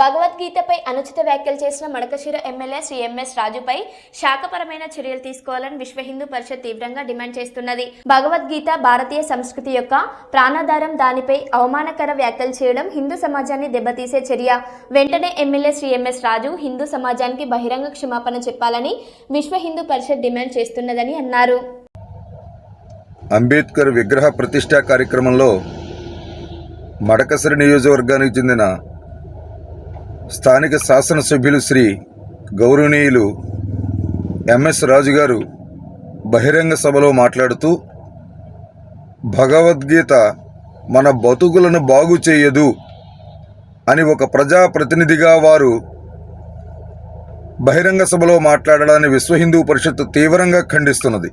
భగవద్గీతపై అనుచిత వ్యాఖ్యలు చేసిన మడకశిర ఎమ్మెల్యే శ్రీ ఎంఎస్ రాజుపై శాఖపరమైన చర్యలు తీసుకోవాలని విశ్వ హిందూ పరిషత్ తీవ్రంగా డిమాండ్ చేస్తున్నది. భగవద్గీత భారతీయ సంస్కృతి యొక్క ప్రాణాధారం దానిపై అవమానకర వ్యాఖ్యలు చేయడం హిందూ సమాజాన్ని దెబ్బతీసే చర్య. వెంటనే ఎమ్మెల్యే శ్రీ ఎంఎస్ రాజు హిందూ సమాజానికి బహిరంగ క్షమాపణ చెప్పాలని విశ్వ హిందూ పరిషత్ డిమాండ్ చేస్తున్నదని అన్నారు. అంబేద్కర్ విగ్రహ ప్రతిష్టా కార్యక్రమంలో మడకసిరి నియోజకవర్గానికి చెందిన స్థానిక శాసనసభ్యులు శ్రీ గౌరవనీయులు ఎంఎస్ రాజు గారు బహిరంగ సభలో మాట్లాడుతూ భగవద్గీత మన బతుకులను బాగు చేయదు అని ఒక ప్రజాప్రతినిధిగా వారు బహిరంగ సభలో మాట్లాడడాన్ని విశ్వ హిందూ పరిషత్ తీవ్రంగా ఖండిస్తున్నది.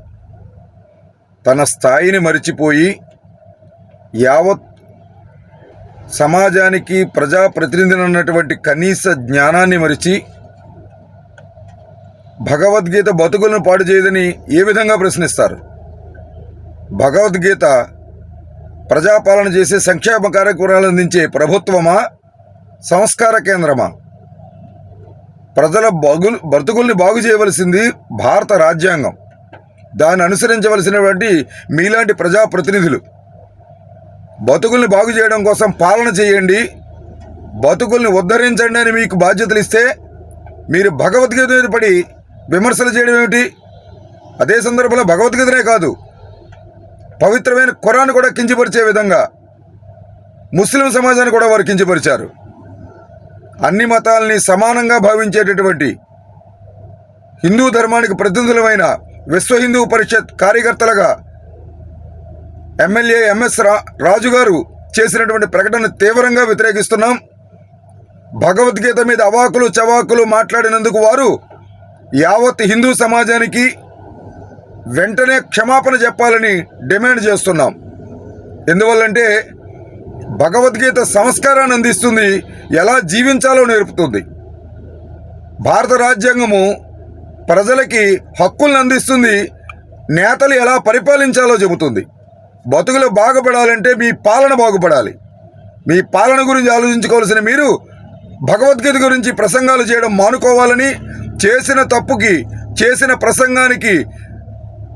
తన స్థాయిని మరిచిపోయి యావత్ సమాజానికి ప్రజాప్రతినిధులు అన్నటువంటి కనీస జ్ఞానాన్ని మరిచి భగవద్గీత బతుకులను పాడు చేయదని ఏ విధంగా ప్రశ్నిస్తారు? భగవద్గీత ప్రజాపాలన చేసే సంక్షేమ కార్యక్రమాలు అందించే ప్రభుత్వమా? సంస్కార కేంద్రమా? ప్రజల బగులు బ్రతుకుల్ని బాగు చేయవలసింది భారత రాజ్యాంగం. దాన్ని అనుసరించవలసినటువంటి మీలాంటి ప్రజాప్రతినిధులు బతుకుల్ని బాగు చేయడం కోసం పాలన చేయండి. బతుకుల్ని ఉద్ధరించండి అని మీకు బాధ్యతలు ఇస్తే మీరు భగవద్గీత మీద పడి విమర్శలు చేయడం ఏమిటి? అదే సందర్భంలో భగవద్గీతనే కాదు పవిత్రమైన ఖురాన్ కూడా కించపరిచే విధంగా ముస్లిం సమాజాన్ని కూడా వారు కించపరిచారు. అన్ని మతాల్ని సమానంగా భావించేటటువంటి హిందూ ధర్మానికి ప్రతినిధులమైన విశ్వ హిందూ పరిషత్ కార్యకర్తలుగా ఎమ్మెల్యే ఎంఎస్ రా రాజు గారు చేసినటువంటి ప్రకటన తీవ్రంగా వ్యతిరేకిస్తున్నాం. భగవద్గీత మీద అవాకులు చవాకులు మాట్లాడినందుకు వారు యావత్ హిందూ సమాజానికి వెంటనే క్షమాపణ చెప్పాలని డిమాండ్ చేస్తున్నాం. ఎందువల్లంటే భగవద్గీత సంస్కారాన్ని అందిస్తుంది ఎలా జీవించాలో నేర్పుతుంది. భారత రాజ్యాంగము ప్రజలకి హక్కులను అందిస్తుంది నేతలు ఎలా పరిపాలించాలో చెబుతుంది. బతుకులు బాగుపడాలంటే మీ పాలన బాగుపడాలి. మీ పాలన గురించి ఆలోచించుకోవాల్సిన మీరు భగవద్గీత గురించి ప్రసంగాలు చేయడం మానుకోవాలని చేసిన తప్పుకి చేసిన ప్రసంగానికి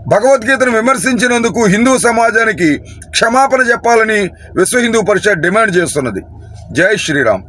భగవద్గీతను విమర్శించినందుకు హిందూ సమాజానికి క్షమాపణ చెప్పాలని విశ్వ హిందూ పరిషత్ డిమాండ్ చేస్తున్నది. జై శ్రీరామ్.